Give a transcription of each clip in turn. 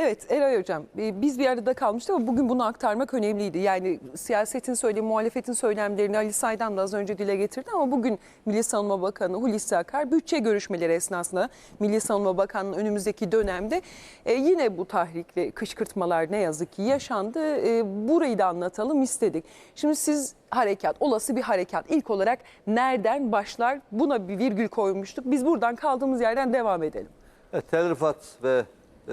Evet Eray Hocam e, biz bir arada kalmıştık ama bugün bunu aktarmak önemliydi. Yani siyasetin söylemi, muhalefetin söylemlerini Ali Say'dan da az önce dile getirdi ama bugün Milli Savunma Bakanı Hulusi Akar bütçe görüşmeleri esnasında Milli Savunma Bakanı'nın önümüzdeki dönemde e, yine bu tahrikli kışkırtmalar ne yazık ki yaşandı. E, burayı da anlatalım istedik. Şimdi siz harekat, olası bir harekat ilk olarak nereden başlar buna bir virgül koymuştuk. Biz buradan kaldığımız yerden devam edelim. Evet, Tel Rifat ve e,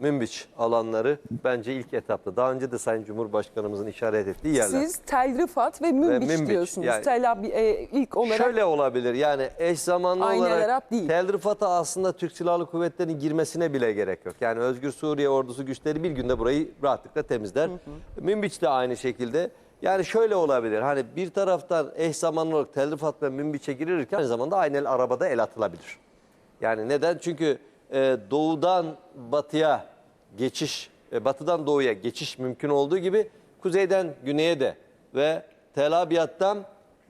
Münbiç alanları bence ilk etapta. Daha önce de Sayın Cumhurbaşkanımızın işaret ettiği yerler. Siz Tel Rifat ve Münbiç, Münbiç, diyorsunuz. yani- Tel Aviv e, ilk olarak Şöyle olabilir yani eş zamanlı Aynı olarak değil. Tel Rifat'a aslında Türk Silahlı Kuvvetleri'nin girmesine bile gerek yok. Yani Özgür Suriye ordusu güçleri bir günde burayı rahatlıkla temizler. Münbiç de aynı şekilde. Yani şöyle olabilir hani bir taraftan eş zamanlı olarak Tel Rifat ve Münbiç'e girilirken aynı zamanda aynı el arabada el atılabilir. Yani neden? Çünkü e, doğudan batıya geçiş, e, batıdan doğuya geçiş mümkün olduğu gibi kuzeyden güneye de ve Tel Abyad'dan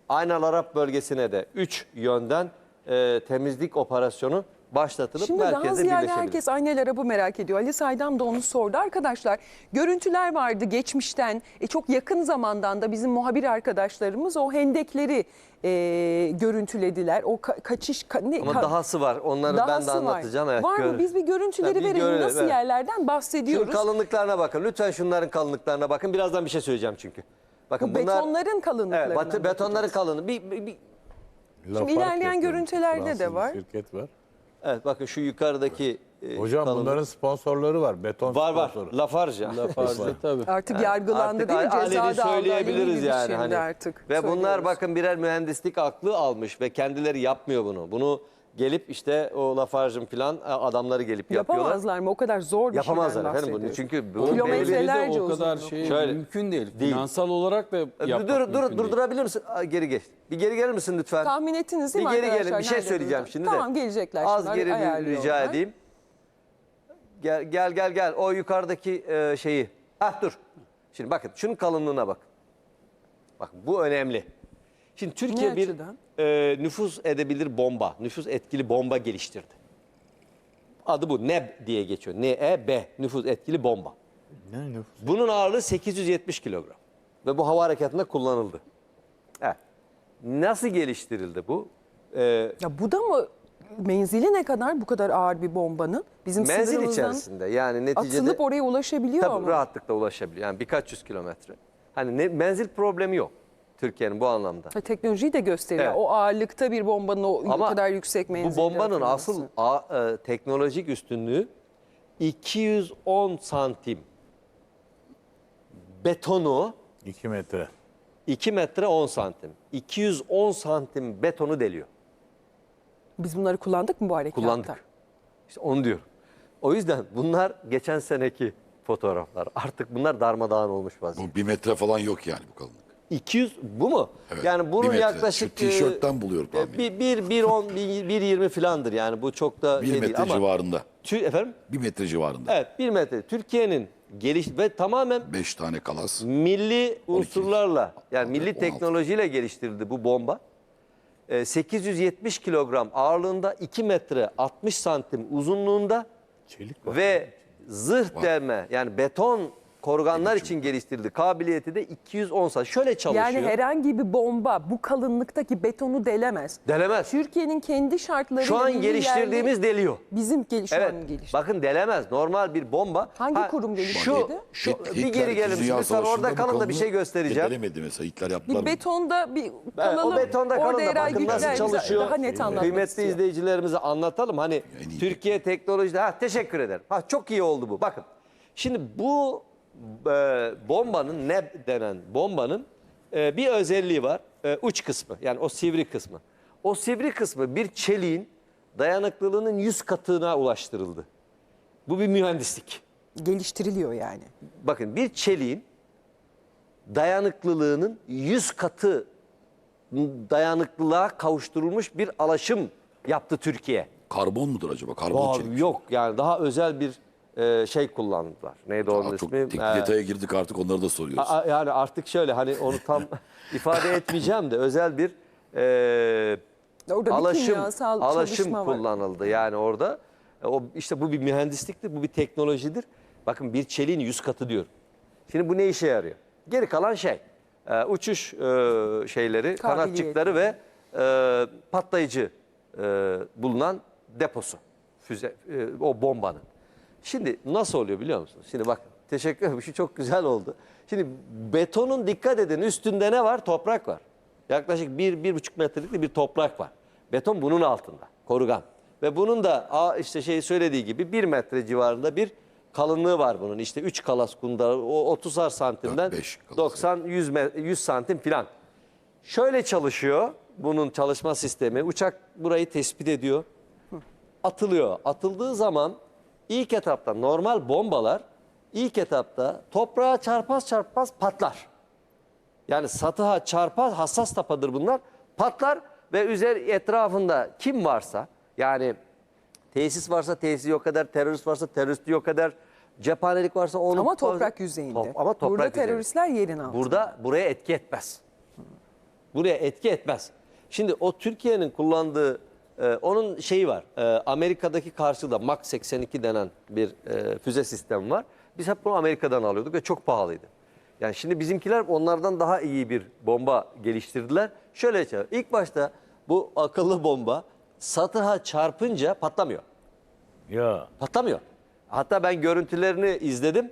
Aynal Arap bölgesine de üç yönden e, temizlik operasyonu başlatılıp Şimdi daha merkeze ziyade birleşebilir. herkes Aynel Arap'ı merak ediyor. Ali Saydam da onu sordu. Arkadaşlar görüntüler vardı geçmişten. E, çok yakın zamandan da bizim muhabir arkadaşlarımız o hendekleri e, görüntülediler. O ka- kaçış... ka- ne, Ama ka- dahası var. Onları ben de dahası var. anlatacağım. Evet, var mı? Biz bir görüntüleri bir verelim. görelim, Nasıl evet. yerlerden Şunun bahsediyoruz? kalınlıklarına bakın. Lütfen şunların kalınlıklarına bakın. Birazdan bir şey söyleyeceğim çünkü. Bakın Bu bunlar betonların kalınlıklarına Evet, betonların kalınlığı. Bir, bir, bir- Şimdi ilerleyen görüntülerde de Fransız bir var. şirket var. Evet bakın şu yukarıdaki e, Hocam kalınlık. bunların sponsorları var. Beton var var. sponsoru. Lafarge. Lafarge tabii. Artık yargılandı Artık değil mi? aleni Ceza da aldı. söyleyebiliriz Gibi yani. şimdi Hani. artık. Ve bunlar söylüyoruz. bakın birer mühendislik aklı almış ve kendileri yapmıyor bunu. Bunu gelip işte o Lafarge'ın falan e, adamları gelip yapıyorlar. Yapamazlar mı? O kadar zor bir Yapamazlar şeyden efendim bunu. bahsediyoruz. Çünkü bu Kilometre- belli- Metrelerce de o kadar şey Şöyle, mümkün değil. değil. Finansal olarak da yapmak dur, dur, mümkün değil. durdurabilir misin? Aa, Geri geç. Bir geri gelir misin lütfen? Tahmin ettiniz değil bir mi geri arkadaşlar? gelin. Bir şey Nerede söyleyeceğim duracak? şimdi de. Tamam gelecekler. Az geri bir ayarlıyorlar. rica edeyim. Gel gel gel gel. O yukarıdaki e, şeyi. Ah dur. Şimdi bakın şunun kalınlığına bak. Bakın bu önemli. Şimdi Türkiye Ne bir açıdan? E, nüfus edebilir bomba, nüfus etkili bomba geliştirdi. Adı bu NEB diye geçiyor. N-E-B nüfus etkili bomba. Ne nüfus? Bunun ağırlığı 870 kilogram. Ve bu hava harekatında kullanıldı. Evet. Nasıl geliştirildi bu? Ee, Ya bu da mı menzili ne kadar bu kadar ağır bir bombanın? Bizim menzil içerisinde yani neticede atılıp oraya ulaşabiliyor tabii ama. rahatlıkla ulaşabiliyor. Yani birkaç yüz kilometre. Hani ne, menzil problemi yok Türkiye'nin bu anlamda. Ha, teknolojiyi de gösteriyor. Evet. O ağırlıkta bir bombanın o bu Ama kadar yüksek Bu menzilde bombanın atılması. asıl a- e, teknolojik üstünlüğü 210 santim betonu 2 metre. 2 metre 10 santim. 210 santim betonu deliyor. Biz bunları kullandık mı bu harekatta? Kullandık. İşte onu diyorum. O yüzden bunlar geçen seneki fotoğraflar. Artık bunlar darmadağın olmuş vaziyette. Bu bir metre falan yok yani bu kalınlık. 200 bu mu? Evet, Yani bunun bir metre. yaklaşık tişörtten e, buluyorum e. Bir, bir, bir, on, bir, bir yirmi filandır yani bu çok da Bir şey metre değil ama civarında. Tü- efendim? Bir metre civarında. Evet bir metre. Türkiye'nin geliş ve tamamen Beş tane kalas. milli unsurlarla yani milli 16. teknolojiyle geliştirildi bu bomba. Ee, 870 kilogram ağırlığında 2 metre 60 santim uzunluğunda Çelik var. ve zırh delme yani beton koruganlar için geliştirildi. Kabiliyeti de 210 santim. Şöyle çalışıyor. Yani herhangi bir bomba bu kalınlıktaki betonu delemez. Delemez. Türkiye'nin kendi şartları Şu an geliştirdiğimiz deliyor. bizim gel şu Evet. an geliştirdiğimiz. Bakın delemez. Normal bir bomba. Hangi kurum geliştirdi? Şu, şu Hit- bir Hitler geri İkinci Dünya? Lütfen Savaşı'nda orada bu kalın da bir kalınlığı şey göstereceğim. Delemedi mesela Hitler yaptılar Bir betonda bir kalalım. o betonda kalın Orada da Eray bakın nasıl Güçler bize çalışıyor. Daha net anlatmak Kıymetli istiyor. izleyicilerimize anlatalım. Hani iyi Türkiye teknolojide ha teşekkür ederim. Ha çok iyi oldu bu. Bakın. Şimdi bu e, bombanın ne denen bombanın e, bir özelliği var. E, uç kısmı yani o sivri kısmı. O sivri kısmı bir çeliğin dayanıklılığının 100 katına ulaştırıldı. Bu bir mühendislik. Geliştiriliyor yani. Bakın bir çeliğin dayanıklılığının 100 katı dayanıklılığa kavuşturulmuş bir alaşım yaptı Türkiye. Karbon mudur acaba? Karbon Aa, çelik. yok yani daha özel bir e, şey kullandılar. Neydi onun Aa, çok ismi? teknik Ee, detaya girdik artık onları da soruyoruz. a- yani artık şöyle hani onu tam ifade etmeyeceğim de özel bir e, Orada alaşım kimyasal alaşım var. kullanıldı yani orada. E, O işte bu bir mühendisliktir, bu bir teknolojidir Bakın bir çeliğin 100 katı diyorum. Şimdi bu ne işe yarıyor? Geri kalan şey e, uçuş e, şeyleri, kanatçıkları ve e, patlayıcı e, bulunan deposu. Füze, e, o bombanın. Şimdi nasıl oluyor biliyor musunuz? Şimdi bak teşekkür ederim. Şu çok güzel oldu. Şimdi betonun dikkat edin üstünde ne var? Toprak var. Yaklaşık 1-1,5 metrelik bir toprak var. Beton bunun altında. Korugan. Ve bunun da işte şey söylediği gibi 1 metre civarında bir kalınlığı var bunun. İşte 3 kalas kundar o 30'ar santimden Dört, beş kalas. 90 100 me- 100 santim filan. Şöyle çalışıyor bunun çalışma sistemi. Uçak burayı tespit ediyor. Atılıyor. Atıldığı zaman ilk etapta normal bombalar ilk etapta toprağa çarpaz çarpmaz patlar. Yani satıha çarpar hassas tapadır bunlar. Patlar ve üzeri etrafında kim varsa yani tesis varsa tesisi yok kadar, terörist varsa teröristi yok kadar, cephanelik varsa onu Ama toprak yüzeyinde. Top- ama toprak Burada yüzeyinde. teröristler yerin altında. Burada buraya etki etmez. Buraya etki etmez. Şimdi o Türkiye'nin kullandığı e, onun şeyi var. E, Amerika'daki karşılığı Mach 82 denen bir e, füze sistemi var. Biz hep bunu Amerika'dan alıyorduk ve çok pahalıydı. Yani şimdi bizimkiler onlardan daha iyi bir bomba geliştirdiler. Şöyle. İlk başta bu akıllı bomba satıha çarpınca patlamıyor. Ya. Patlamıyor. Hatta ben görüntülerini izledim.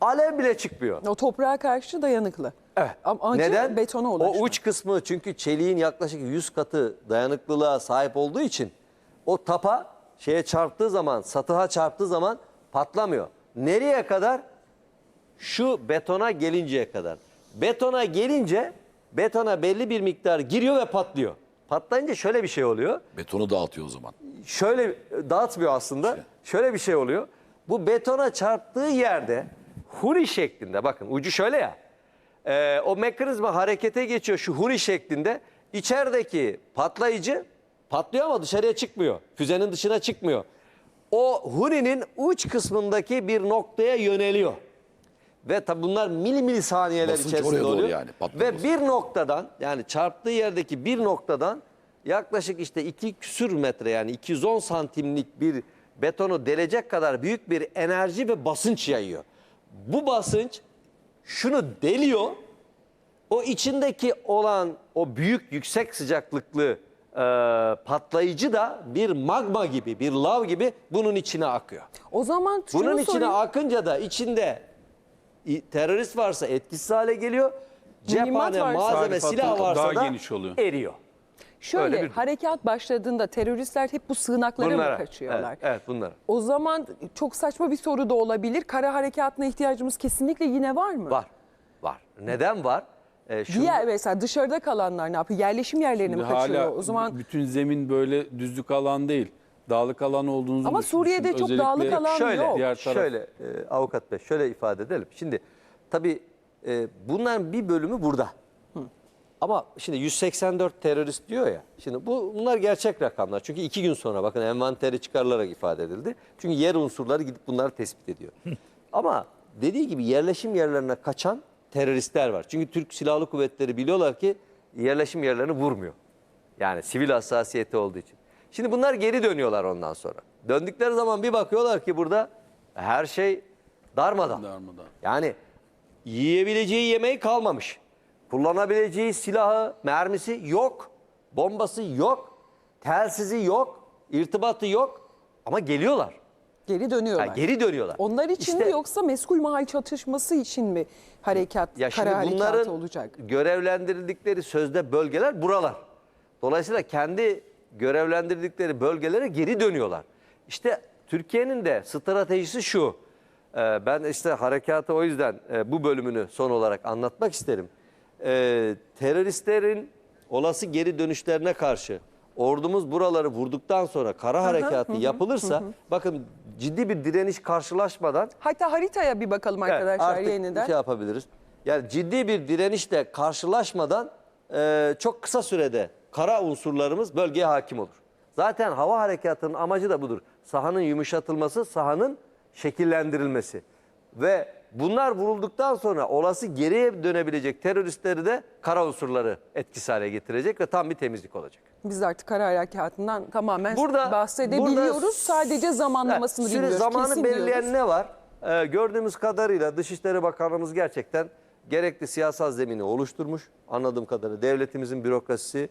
Alev bile çıkmıyor. O toprağa karşı dayanıklı. Evet. Ama Neden? betona O ulaşmak. uç kısmı çünkü çeliğin yaklaşık 100 katı dayanıklılığa sahip olduğu için o tapa şeye çarptığı zaman, satıha çarptığı zaman patlamıyor. Nereye kadar? Şu betona gelinceye kadar. Betona gelince betona belli bir miktar giriyor ve patlıyor. Patlayınca şöyle bir şey oluyor. Betonu dağıtıyor o zaman. Şöyle dağıtmıyor aslında. Şöyle bir şey oluyor. Bu betona çarptığı yerde huri şeklinde bakın ucu şöyle ya. Ee, o mekanizma harekete geçiyor şu huri şeklinde. İçerideki patlayıcı patlıyor ama dışarıya çıkmıyor. Füzenin dışına çıkmıyor. O hurinin uç kısmındaki bir noktaya yöneliyor. Ve tabi bunlar mili mili saniyeler Basınç içerisinde oraya doğru oluyor. yani, patlaması. Ve bir noktadan yani çarptığı yerdeki bir noktadan yaklaşık işte iki küsür metre yani 210 santimlik bir betonu delecek kadar büyük bir enerji ve basınç yayıyor. Bu basınç şunu deliyor. O içindeki olan o büyük yüksek sıcaklıklı e, patlayıcı da bir magma gibi, bir lav gibi bunun içine akıyor. O zaman şunu Bunun içine sorayım. akınca da içinde terörist varsa etkisiz hale geliyor. Mühimmat Cephane, varsa- malzeme, silah varsa daha da geniş oluyor. eriyor. Şöyle öyle bir- harekat başladığında teröristler hep bu sığınaklara mı kaçıyorlar? Evet, evet bunlar. O zaman çok saçma bir soru da olabilir. Kara harekatına ihtiyacımız kesinlikle yine var mı? Var. Var. Neden var? Ee, şunu- Diğer mesela dışarıda kalanlar ne yapıyor? Yerleşim yerlerine mi Şimdi kaçıyor? hala O zaman bütün zemin böyle düzlük alan değil. Dağlık alan olduğunuzu Ama Suriye'de çok Özellikle dağlık alan şöyle, yok. Diğer taraf- Şöyle e, avukat bey şöyle ifade edelim. Şimdi tabii e, bunların bir bölümü burada. Ama şimdi 184 terörist diyor ya. Şimdi bu bunlar gerçek rakamlar. Çünkü iki gün sonra bakın envanteri çıkarılarak ifade edildi. Çünkü yer unsurları gidip bunları tespit ediyor. Ama dediği gibi yerleşim yerlerine kaçan teröristler var. Çünkü Türk Silahlı Kuvvetleri biliyorlar ki yerleşim yerlerini vurmuyor. Yani sivil hassasiyeti olduğu için. Şimdi bunlar geri dönüyorlar ondan sonra. Döndükleri zaman bir bakıyorlar ki burada her şey darmadan. Darmadan. Yani yiyebileceği yemeği kalmamış. Kullanabileceği silahı, mermisi yok. Bombası yok. Telsizi yok. irtibatı yok. Ama geliyorlar. Geri dönüyorlar. Yani geri dönüyorlar. Onlar için İşte- mi yoksa meskul mahal çatışması için mi harekat, Ya şimdi kara harekatı bunların olacak? görevlendirildikleri sözde bölgeler buralar. Dolayısıyla kendi görevlendirdikleri bölgelere geri dönüyorlar. İşte Türkiye'nin de stratejisi şu. Ee, Ben işte harekatı o yüzden e, bu bölümünü son olarak anlatmak isterim. Ee, Teröristlerin olası geri dönüşlerine karşı ordumuz buraları vurduktan sonra kara harekatı yapılırsa bakın ciddi bir direniş karşılaşmadan Hatta haritaya bir bakalım Evet, arkadaşlar artık yeniden. şey yapabiliriz. Yani ciddi bir direnişle karşılaşmadan e, çok kısa sürede kara unsurlarımız bölgeye hakim olur. Zaten hava harekatının amacı da budur. Sahanın yumuşatılması, sahanın şekillendirilmesi. Ve bunlar vurulduktan sonra olası geriye dönebilecek teröristleri de kara unsurları etkisiz hale getirecek ve tam bir temizlik olacak. Biz artık kara harekatından tamamen Burada bahsedebiliyoruz. burada- Sadece zamanlamasını süre- bilmiyoruz. Zamanı Kesin belirleyen diyoruz. ne var? e, gördüğümüz kadarıyla Dışişleri Bakanımız gerçekten gerekli siyasal zemini oluşturmuş. Anladığım kadarıyla devletimizin bürokrasisi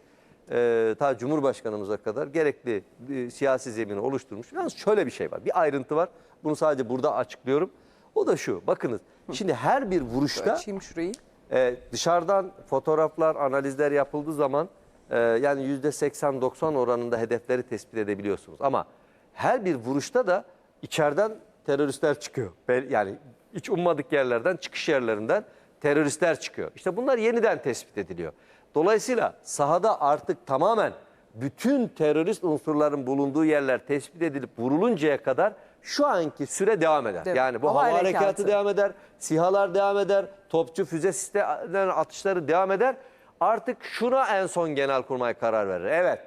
e, ta Cumhurbaşkanımıza kadar gerekli e, siyasi zemini oluşturmuş. Yalnız şöyle bir şey var. Bir ayrıntı var. Bunu sadece burada açıklıyorum. O da şu. Bakınız. Şimdi her bir vuruşta Açayım şurayı. e, dışarıdan fotoğraflar, analizler yapıldığı zaman e, yani yüzde 80-90 oranında hedefleri tespit edebiliyorsunuz. Ama her bir vuruşta da içeriden teröristler çıkıyor. Bel- Yani hiç ummadık yerlerden, çıkış yerlerinden teröristler çıkıyor. İşte bunlar yeniden tespit ediliyor. Dolayısıyla sahada artık tamamen bütün terörist unsurların bulunduğu yerler tespit edilip vuruluncaya kadar şu anki süre devam eder. Devam. Yani bu Hava hava, harekatı. harekatı devam eder, sihalar devam eder, topçu füze sistemlerinin atışları devam eder. Artık şuna en son Genelkurmay karar verir. Evet,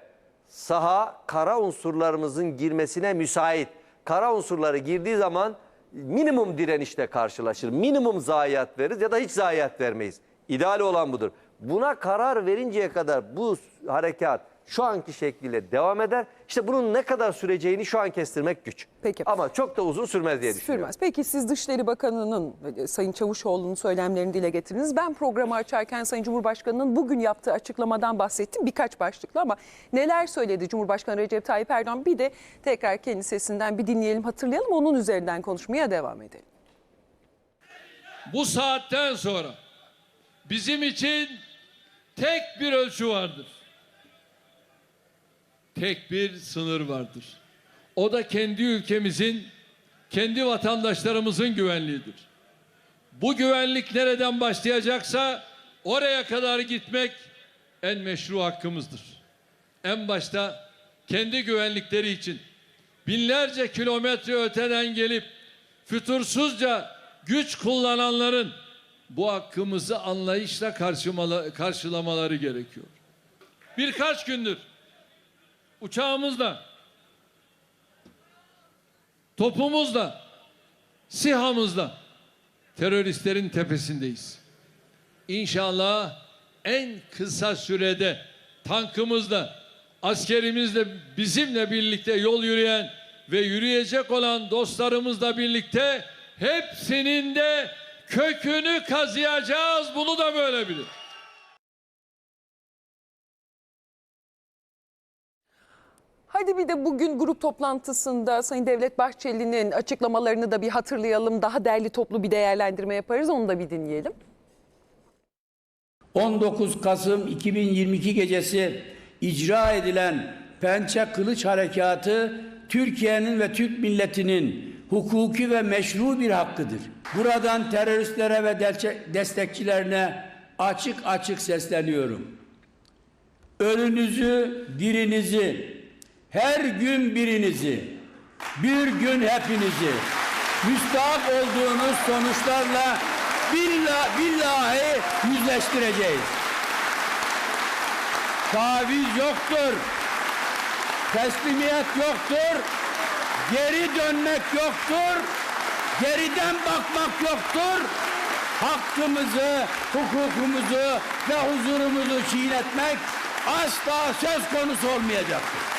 saha kara unsurlarımızın girmesine müsait. Kara unsurları girdiği zaman minimum direnişle karşılaşır. Minimum zayiat veririz ya da hiç zayiat vermeyiz. İdeal olan budur. Buna karar verinceye kadar bu harekat şu anki şekliyle devam eder. İşte bunun ne kadar süreceğini şu an kestirmek güç. Peki. Ama çok da uzun sürmez diye düşünüyorum. Sürmez. Peki siz Dışişleri Bakanı'nın e, Sayın Çavuşoğlu'nun söylemlerini dile getirdiniz. Ben programı açarken Sayın Cumhurbaşkanı'nın bugün yaptığı açıklamadan bahsettim. Birkaç başlıklı ama neler söyledi Cumhurbaşkanı Recep Tayyip Erdoğan? Bir de tekrar kendi sesinden bir dinleyelim, hatırlayalım. Onun üzerinden konuşmaya devam edelim. Bu saatten sonra bizim için tek bir ölçü vardır. Tek bir sınır vardır. O da kendi ülkemizin, kendi vatandaşlarımızın güvenliğidir. Bu güvenlik nereden başlayacaksa oraya kadar gitmek en meşru hakkımızdır. En başta kendi güvenlikleri için binlerce kilometre öteden gelip fütursuzca güç kullananların bu hakkımızı anlayışla karşılamaları gerekiyor. Birkaç gündür uçağımızla, topumuzla, sihamızla teröristlerin tepesindeyiz. İnşallah en kısa sürede tankımızla, askerimizle bizimle birlikte yol yürüyen ve yürüyecek olan dostlarımızla birlikte hepsinin de kökünü kazıyacağız. Bunu da böyle bilin. Hadi bir de bugün grup toplantısında Sayın Devlet Bahçeli'nin açıklamalarını da bir hatırlayalım. Daha derli toplu bir değerlendirme yaparız. Onu da bir dinleyelim. 19 Kasım 2022 gecesi icra edilen Pençe Kılıç Harekatı Türkiye'nin ve Türk milletinin hukuki ve meşru bir hakkıdır. Buradan teröristlere ve destekçilerine açık açık sesleniyorum. Ölünüzü, dirinizi, her gün birinizi, bir gün hepinizi müstahak olduğunuz sonuçlarla billah, billahi yüzleştireceğiz. Taviz yoktur. Teslimiyet yoktur. Geri dönmek yoktur. Geriden bakmak yoktur. Hakkımızı, hukukumuzu ve huzurumuzu çiğnetmek asla söz konusu olmayacaktır.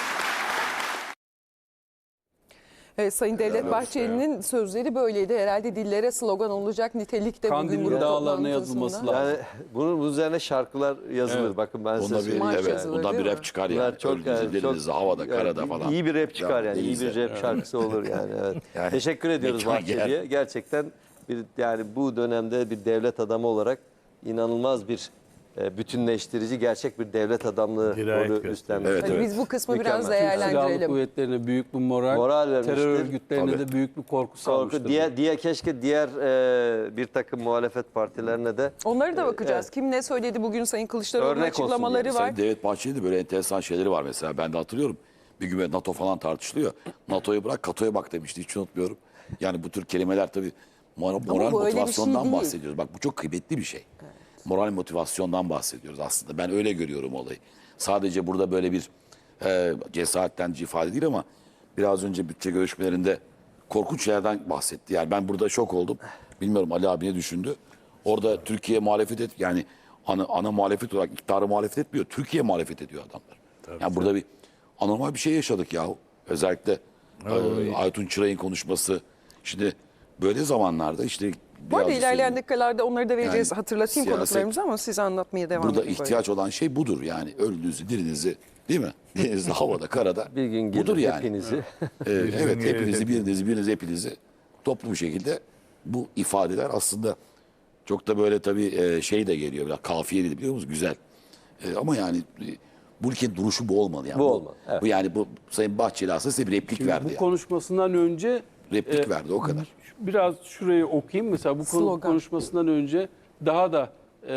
Evet, Sayın Devlet Bahçeli'nin sözleri böyleydi. Herhalde dillere slogan olacak nitelikte bugün Kandilli grup dağlarına toplantısında. yazılması lazım. Yani bunun, üzerine şarkılar yazılır. Evet. Bakın ben size Bunda bir, söyleyeyim. Marş evet, yazılır, değil bir mi? rap çıkar Bunlar yani. çok Öldüğünüzü, yani, çok- denizde, havada, yani karada falan. İyi bir rap çıkar yani. iyi bir denizde. rap şarkısı olur yani. Evet. Yani Teşekkür ediyoruz mekan Bahçeli'ye. Gerçekten bir yani bu dönemde bir devlet adamı olarak inanılmaz bir e, bütünleştirici gerçek bir devlet adamlığı Dirayet rolü gösteriyor. üstlenmiş. Evet, Hadi evet. biz bu kısmı Mükemmel. biraz Türk Silahlı değerlendirelim. kuvvetlerine büyük bir moral, Moral vermiştir. terör örgütlerine Tabii. de büyük bir korku Korku, salmıştır. diye, diye keşke diğer e, bir takım muhalefet partilerine de Onları da bakacağız. Evet. Kim ne söyledi bugün Sayın Kılıçdaroğlu'nun Örnek olsun açıklamaları var. Sayın Devlet Bahçeli'nin de böyle enteresan şeyleri var mesela. Ben de hatırlıyorum. Bir gün NATO falan tartışılıyor. NATO'ya bırak KATO'ya bak demişti. Hiç unutmuyorum. Yani bu tür kelimeler tabii moral, moral böyle bir şey motivasyondan değil. bahsediyoruz. Bak bu çok kıymetli bir şey. Moral motivasyondan bahsediyoruz aslında. Ben öyle görüyorum olayı. Sadece burada böyle bir e, cesaretlendirici ifade değil ama biraz önce bütçe görüşmelerinde korkunç şeylerden bahsetti. Yani ben burada şok oldum. Bilmiyorum Ali abi ne düşündü. Orada Türkiye muhalefet et yani ana, ana muhalefet olarak iktidarı muhalefet etmiyor. Türkiye muhalefet ediyor adamlar. yani burada bir anormal bir şey yaşadık yahu. Özellikle e, Aytun Çıray'ın konuşması. Şimdi böyle zamanlarda işte Bu arada biraz ilerleyen dakikalarda onları da vereceğiz. Yani Hatırlatayım siyaset- konuklarımızı ama siz anlatmaya devam Burada edin. böyle. ihtiyaç olan şey budur yani ölünüzü dirinizi değil mi? Denizde, havada, karada. Bir gün gelir budur yani. hepinizi. Ee, evet hepinizi birinizi birinizi hepinizi toplu bir şekilde bu ifadeler aslında çok da böyle tabii e, şey de geliyor biraz kafiyeli de biliyor musunuz güzel. E, ama yani e, bu ülkenin duruşu bu olmalı yani. Bu olmalı, evet. Bu yani bu Sayın Bahçeli aslında size bir replik Şimdi verdi. bu yani. konuşmasından önce Replik e, verdi o kadar. Biraz şurayı okuyayım. Mesela bu konu Slogan. konuşmasından önce daha da e,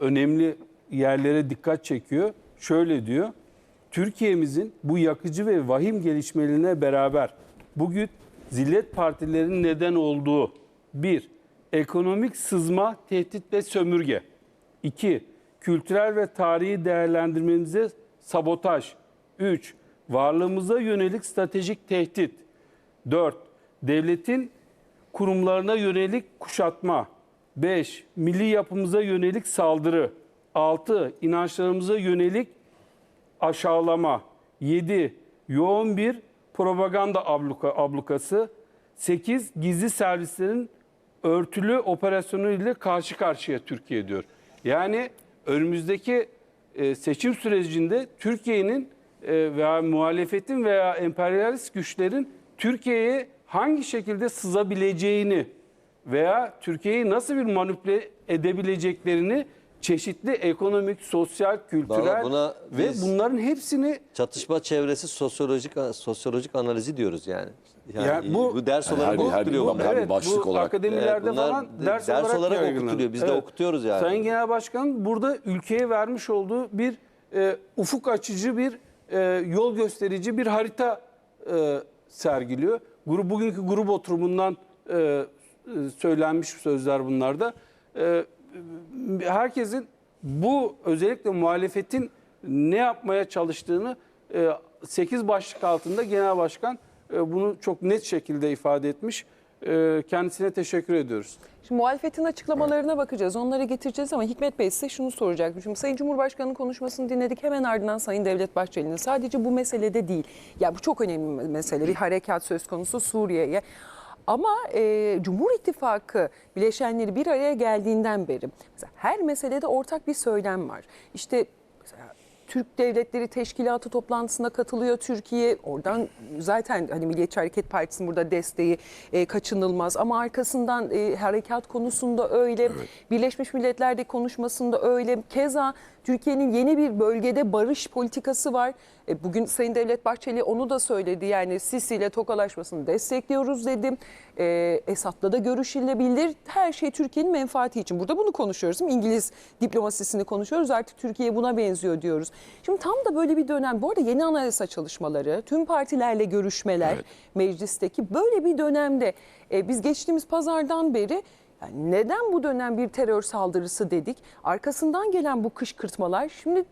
önemli yerlere dikkat çekiyor. Şöyle diyor. Türkiye'mizin bu yakıcı ve vahim gelişmelerine beraber bugün zillet partilerinin neden olduğu bir Ekonomik sızma, tehdit ve sömürge. 2. Kültürel ve tarihi değerlendirmemize sabotaj. 3. Varlığımıza yönelik stratejik tehdit. 4. Devletin kurumlarına yönelik kuşatma. 5. Milli yapımıza yönelik saldırı. 6. İnançlarımıza yönelik aşağılama. 7. Yoğun bir propaganda abluka, ablukası. 8. Gizli servislerin örtülü operasyonu ile karşı karşıya Türkiye diyor. Yani önümüzdeki e, seçim sürecinde Türkiye'nin e, veya muhalefetin veya emperyalist güçlerin Türkiye'ye hangi şekilde sızabileceğini veya Türkiye'yi nasıl bir manipüle edebileceklerini çeşitli ekonomik, sosyal, kültürel buna ve biz- bunların hepsini Çatışma çevresi sosyolojik sosyolojik analizi diyoruz yani. Yani Ya bu- bu, ders Yani olarak her her bir- okutuluyor. bu- bunlar. her bir başlık bu olarak. akademilerde Evet, bunlar falan de- ders, ders olarak yayınlanıyor. okutuluyor. Biz de okutuyoruz yani. Sayın Genel Başkan burada ülkeye vermiş olduğu bir e, ufuk açıcı bir e, yol gösterici bir harita e, sergiliyor. Grup bugünkü grup oturumundan e, e, söylenmiş sözler bunlarda. E, herkesin bu özellikle muhalefetin ne yapmaya çalıştığını 8 başlık altında Genel Başkan e, bunu çok net şekilde ifade etmiş. E, Kendisine teşekkür ediyoruz. Şimdi muhalefetin açıklamalarına bakacağız. Onları getireceğiz ama Hikmet Bey size şunu soracaktım. Şimdi Sayın Cumhurbaşkanı'nın konuşmasını dinledik. Hemen ardından Sayın Devlet Bahçeli'nin. Sadece bu meselede değil. Ya bu çok önemli bir mesele. Bir harekat söz konusu Suriye'ye. Ama e, Cumhur İttifakı bileşenleri bir araya geldiğinden beri mesela her meselede ortak bir söylem var. İşte mesela Türk Devletleri Teşkilatı toplantısına katılıyor Türkiye. Oradan zaten hani Milliyetçi Hareket Partisi'nin burada desteği e, kaçınılmaz. Ama arkasından e, harekat konusunda öyle. Birleşmiş Milletler'de konuşmasında öyle. Keza Türkiye'nin yeni bir bölgede barış politikası var. E, bugün Sayın Devlet Bahçeli onu da söyledi. Yani Sisi ile tokalaşmasını destekliyoruz dedim. E, Esad'la da görüşülebilir. Her şey Türkiye'nin menfaati için. Burada bunu konuşuyoruz. değil mi? İngiliz diplomasisini konuşuyoruz. Artık Türkiye buna benziyor diyoruz. Şimdi tam da böyle bir dönem. Bu arada yeni anayasa çalışmaları, tüm partilerle görüşmeler meclisteki böyle bir dönemde e, biz geçtiğimiz pazardan beri yani neden bu dönem bir terör saldırısı dedik? Arkasından gelen bu kışkırtmalar şimdi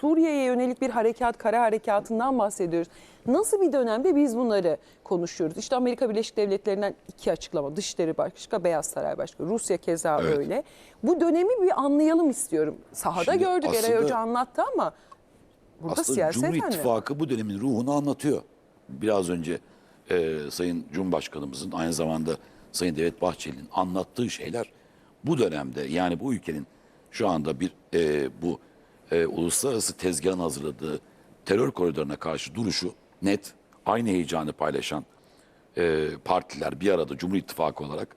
Suriye'ye yönelik bir harekat, kara harekatından bahsediyoruz. Nasıl bir dönemde biz bunları konuşuyoruz? İşte Amerika Birleşik Devletleri'nden iki açıklama. Dışişleri başka, Beyaz Saray başka. Rusya keza Evet. öyle. Bu dönemi bir anlayalım istiyorum. Sahada Şimdi gördük, Eray aslında- Hoca anlattı ama burada siyaseten Cumhur ne? İttifakı bu dönemin ruhunu anlatıyor. Biraz önce e, Sayın Cumhurbaşkanımızın aynı zamanda Sayın Devlet Bahçeli'nin anlattığı şeyler bu dönemde yani bu ülkenin şu anda bir e, bu e, uluslararası tezgahın hazırladığı terör koridoruna karşı duruşu net, aynı heyecanı paylaşan e, partiler bir arada Cumhur İttifakı olarak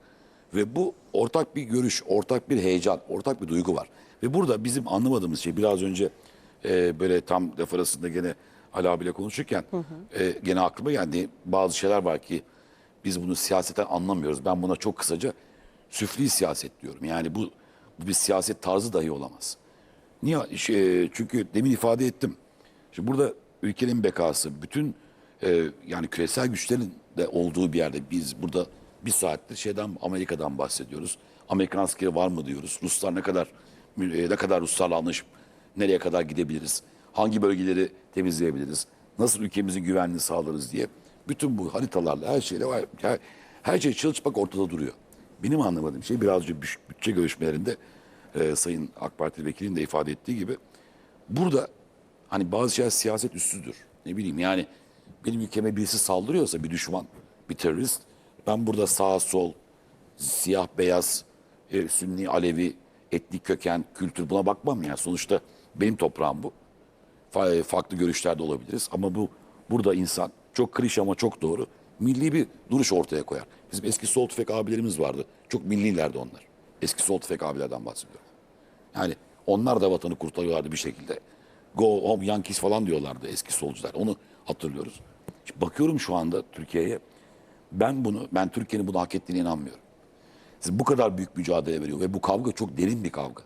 ve bu ortak bir görüş, ortak bir heyecan, ortak bir duygu var. Ve burada bizim anlamadığımız şey biraz önce e, böyle tam laf arasında gene Ali abiyle konuşurken e, gene aklıma geldi bazı şeyler var ki biz bunu siyaseten anlamıyoruz. Ben buna çok kısaca süfli siyaset diyorum. Yani bu, bu bir siyaset tarzı dahi olamaz. Niye? Şey, çünkü demin ifade ettim. Şimdi burada ülkenin bekası, bütün e, yani küresel güçlerin de olduğu bir yerde biz burada bir saattir şeyden Amerika'dan bahsediyoruz. Amerikan askeri var mı diyoruz. Ruslar ne kadar e, ne kadar Ruslarla anlaşıp nereye kadar gidebiliriz? Hangi bölgeleri temizleyebiliriz? Nasıl ülkemizin güvenliğini sağlarız diye. Bütün bu haritalarla her şeyle var. Her, her şey çılçıplak ortada duruyor. Benim anlamadığım şey biraz önce büş- bütçe görüşmelerinde e, Sayın AK Parti vekilinin de ifade ettiği gibi burada hani bazı şeyler siyaset üstüdür. Ne bileyim yani benim ülkeme birisi saldırıyorsa bir düşman, bir terörist ben burada sağ sol siyah beyaz, e, Sünni, Alevi, etnik köken, kültür buna bakmam yani. Sonuçta benim toprağım bu. Fa- Farklı görüşlerde olabiliriz ama bu burada insan çok klişe ama çok doğru. Milli bir duruş ortaya koyar. Bizim eski sol tüfek abilerimiz vardı. Çok millilerdi onlar. Eski sol tüfek abilerden bahsediyorum. Yani onlar da vatanı kurtarıyorlardı bir şekilde. Go home Yankees falan diyorlardı eski solcular. Onu hatırlıyoruz. Şimdi bakıyorum şu anda Türkiye'ye. Ben bunu, ben Türkiye'nin bunu hak ettiğine inanmıyorum. Siz bu kadar büyük mücadele veriyor ve bu kavga çok derin bir kavga.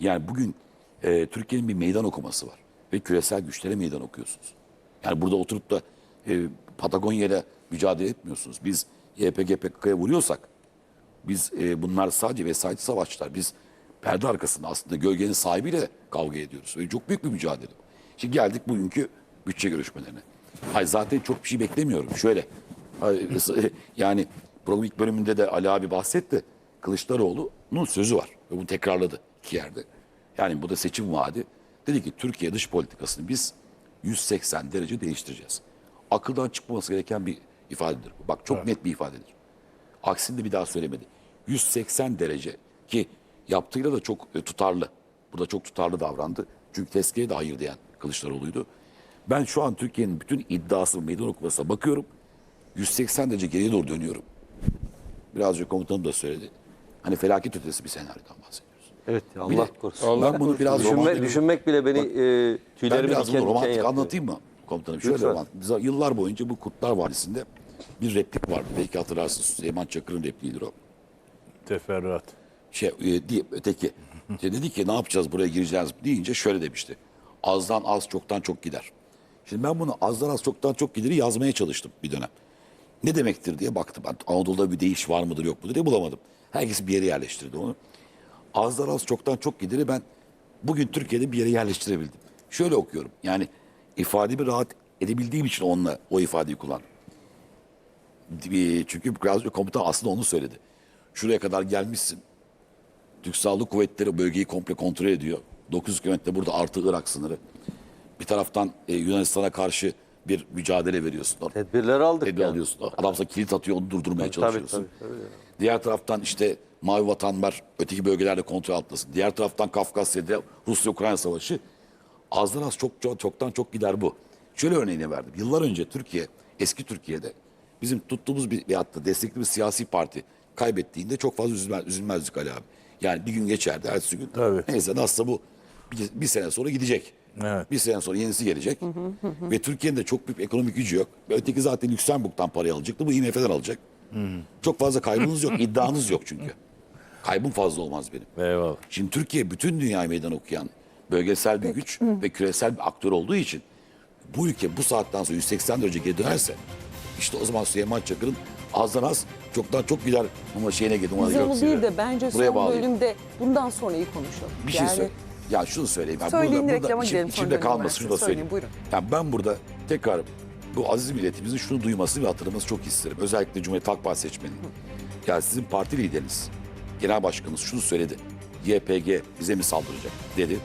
Yani bugün e, Türkiye'nin bir meydan okuması var ve küresel güçlere meydan okuyorsunuz. Yani burada oturup da e, Patagonya'yla mücadele etmiyorsunuz. Biz YPG PKK'ya vuruyorsak biz e, bunlar sadece vesayet savaşçılar. Biz perde arkasında aslında gölgenin sahibiyle kavga ediyoruz. Ve çok büyük bir mücadele. Şimdi geldik bugünkü bütçe görüşmelerine. Hayır zaten çok bir şey beklemiyorum. Şöyle yani programın ilk bölümünde de Ali abi bahsetti. Kılıçdaroğlu'nun sözü var. Ve bunu tekrarladı iki yerde. Yani bu da seçim vaadi. Dedi ki Türkiye dış politikasını biz 180 derece değiştireceğiz. Akıldan çıkmaması gereken bir ifadedir. Bak çok net bir ifadedir. Aksini de bir daha söylemedi. 180 derece ki yaptığıyla da çok e, tutarlı. Burada çok tutarlı davrandı. Çünkü tezkeye de hayır diyen Kılıçdaroğlu'ydu. Ben şu an Türkiye'nin bütün iddiası meydan okumasına bakıyorum. 180 derece geriye doğru dönüyorum. Biraz önce komutanım da söyledi. Hani felaket ötesi bir senaryodan bahsediyoruz. Evet Allah korusun. ben bunu biraz Düşünme, romantik- düşünmek bile beni e, ben tüylerimi biraz diken diken romantik yaptı. anlatayım mı komutanım? Şöyle Lütfen. Biz yıllar boyunca bu Kurtlar Vadisi'nde bir replik vardı. Belki hatırlarsınız. Süleyman Çakır'ın repliğidir o. Teferruat. şey e, diye öteki dedi ki ne yapacağız buraya gireceğiz deyince şöyle demişti. Azdan az çoktan çok gider. Şimdi ben bunu azdan az çoktan çok gideri yazmaya çalıştım bir dönem. Ne demektir diye baktım. Ben Anadolu'da bir değiş var mıdır yok mudur diye bulamadım. Herkes bir yere yerleştirdi onu. Azdan az çoktan çok gideri ben bugün Türkiye'de bir yere yerleştirebildim. Şöyle okuyorum. Yani ifademi rahat edebildiğim için onunla o ifadeyi kullandım. Bir- Çünkü önce komutan aslında onu söyledi. Şuraya kadar gelmişsin. Türk Silahlı Kuvvetleri bölgeyi komple kontrol ediyor. 900 kilometre burada artı Irak sınırı. Bir taraftan e, Yunanistan'a karşı bir mücadele veriyorsun. Tedbirleri aldık Tedbir yani. alıyorsun. Adam sana kilit atıyor onu durdurmaya çalışıyorsun. tabii, tabii. Diğer taraftan işte Mavi Vatan var. Öteki bölgelerde kontrol altındasın. Diğer taraftan Kafkasya'da Rusya-Ukrayna savaşı. Azdan az çok, çok çoktan çok gider bu. Şöyle örneğini verdim. Yıllar önce Türkiye, eski Türkiye'de bizim tuttuğumuz bir veyahut da desteklediğimiz siyasi parti kaybettiğinde çok fazla üzülmez, üzülmezdik Ali abi. Yani bir gün geçerdi, ertesi gün. Tabii. Neyse nasılsa bu bir, bir sene sonra gidecek. Evet. Bir sene sonra yenisi gelecek. Ve Türkiye'nin de çok büyük ekonomik gücü yok. Öteki zaten Lüksemburg'dan parayı alacaktı. Bu IMF'den alacak. Çok fazla kaybınız yok. iddianız yok çünkü. Kaybım fazla olmaz benim. Eyvallah. Şimdi Türkiye bütün dünyayı meydan okuyan bölgesel bir güç ve küresel bir aktör olduğu için bu ülke bu saatten sonra 180 derece geri dönerse işte o zaman Süleyman Çakır'ın azdan az çoktan çok gider ama şeyine gidiyor. Biz onu değil de bence Buraya son bağlayayım. bölümde bundan sonrayı konuşalım. Bir şey söyle. Ya şunu söyleyeyim. Ben Söyleyin, burada, burada içim- gidelim, sonra içimde kalmasın size. şunu da Söyleyin, söyleyeyim. buyurun. Yani ben burada tekrar bu aziz milletimizin şunu duymasını ve hatırlaması çok isterim. Özellikle Cumhuriyet Halk Partisi seçmeni. Ya sizin parti lideriniz, genel başkanınız şunu söyledi. YPG bize mi saldıracak dedi.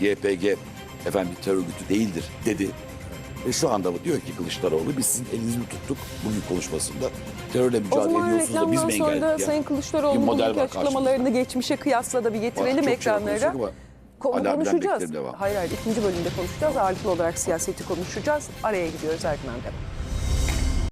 YPG efendim bir terör örgütü değildir dedi. Ve şu anda bu diyor ki Kılıçdaroğlu biz sizin elinizi tuttuk bugün konuşmasında. Terörle O mücadele zaman ediyorsunuz da biz mi engelledik? ya? Sayın Bir Kılıçdaroğlu'nun model bugünkü açıklamalarını geçmişe kıyasla da bir getirelim Çok şey ekranlara. konuşacağız. Hayır hayır ikinci bölümde konuşacağız. Ağırlıklı olarak siyaseti konuşacağız. Araya gidiyoruz devam.